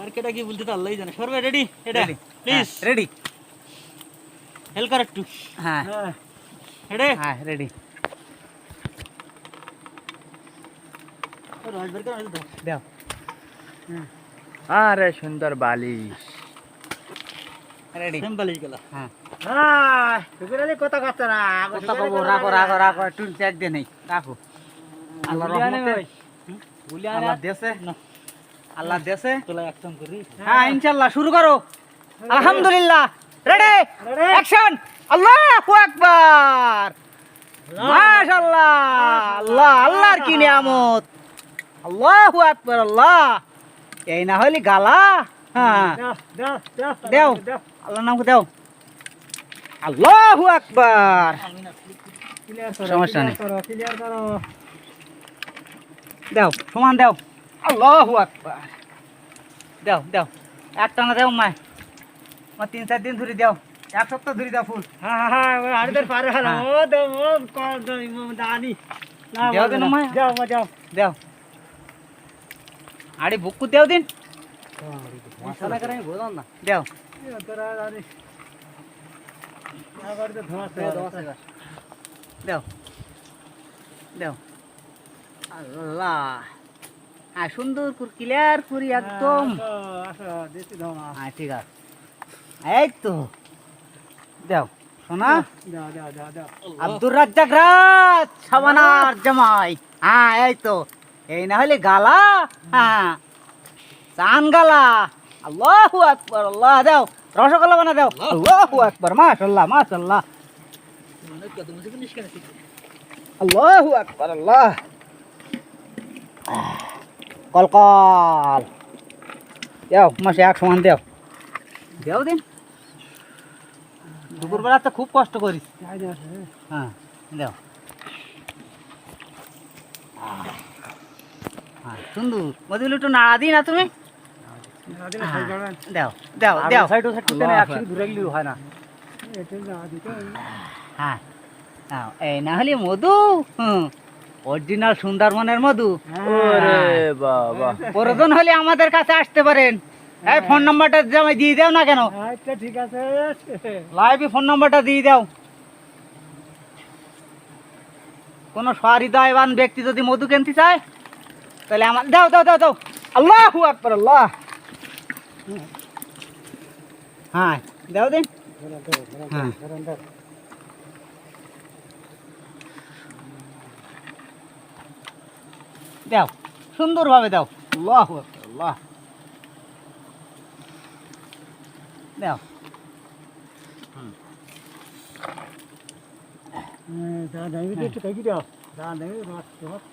আর কেটা কি বলতে তো আল্লাহই জানে। সর্বে রেডি এটা প্লিজ রেডি হেল্প কর একটু হ্যাঁ। হেডে হ্যাঁ রেডি দাও। দাও। আরে সুন্দর বালিশ। রেডি সিম্পল গেল হ্যাঁ। হ্যাঁ কথা কথা না কথা কব রাখো রাখো রাখো একটু চেক দিয়ে নেই। রাখো। আল্লাহ রহমতে দেশে না। আল্লাহ দেশে তোলা একদম করি। হ্যাঁ ইনশাআল্লাহ শুরু করো। আলহামদুলিল্লাহ। রেডি। অ্যাকশন আল্লাহু আকবার। মাশাআল্লাহ। আল্লাহ আল্লাহর কি নিয়ামত? আল্লাহু আকবার আল্লাহ। এই না হইলি গালা। হ্যাঁ। দাও। আল্লাহর নাম দেও। আল্লাহু আকবার। সমস্যা নেই। দেও সমান দেও। আল্লাহু আকবার। দেও দেও। একটা না দেও মায় মা তিন চার দিন ধরে দেও। এক সপ্তাহ ধরে দাও ফুল। হ্যাঁ হ্যাঁ হ্যাঁ পারে হলো। হ্যাঁ। ও দাও ও কল দানি। না দেও দিন আমায়। যাও মা? যাও দেও। আরে বুকু দেও দিন। মশলা করে আমি বুঝলাম না। দেও। তোরা দানি আবার তো ধোঁয়া দেও। দেও। আল্লাহ। হ্যাঁ সুন্দর করে ক্লিয়ার করি একদম হ্যাঁ ঠিক আছে। এই তো। দেও শোনা? দাও দাও দাও দাও আব্দুর রাজ্জাক রাজ সাবানার জামাই। হ্যাঁ এই তো। এই না হলে গালা? হ্যাঁ। চান গালা। আল্লাহু আকবার আল্লাহ দাও। রসগোল্লা বানা দাও। আল্লাহু আকবার মাশাআল্লাহ মাশাআল্লাহ। আল্লাহু আকবার আল্লাহ। কল কল দেও মাসে এক সমান দেও। দেও দিন। দুপুরবেলা তো খুব কষ্ট করিস। হ্যাঁ দেও। হ্যাঁ সুন্দর মধুল একটু নাড়া দিই না তুমি? দেও দেও দেও। সাইড সাইড করতে না একসাথে ঘুরে গেলেও না। এটা যা দিতে হ্যাঁ হ্যাঁ, এই না হলে মধু হুম। অরিজিনাল সুন্দরবনের মধু? ওরে বাবা। প্রয়োজন হলে আমাদের কাছে আসতে পারেন। এই ফোন নাম্বারটা জামাই দিয়ে দাও না কেন? আচ্ছা ঠিক আছে। লাইভে ফোন নাম্বারটা দিয়ে দাও। কোন সহৃদয়বান ব্যক্তি যদি মধু কিনতে চায় তাহলে আমার দাও দাও দাও দাও। আল্লাহু আকবার আল্লাহ। হ্যাঁ দাও দিন। হ্যাঁ। দাও, সুন্দরভাবে দাও। আল্লাহ আল্লাহ। দাও। যা দামি একটু কাকি দাও। যা দামি রস রস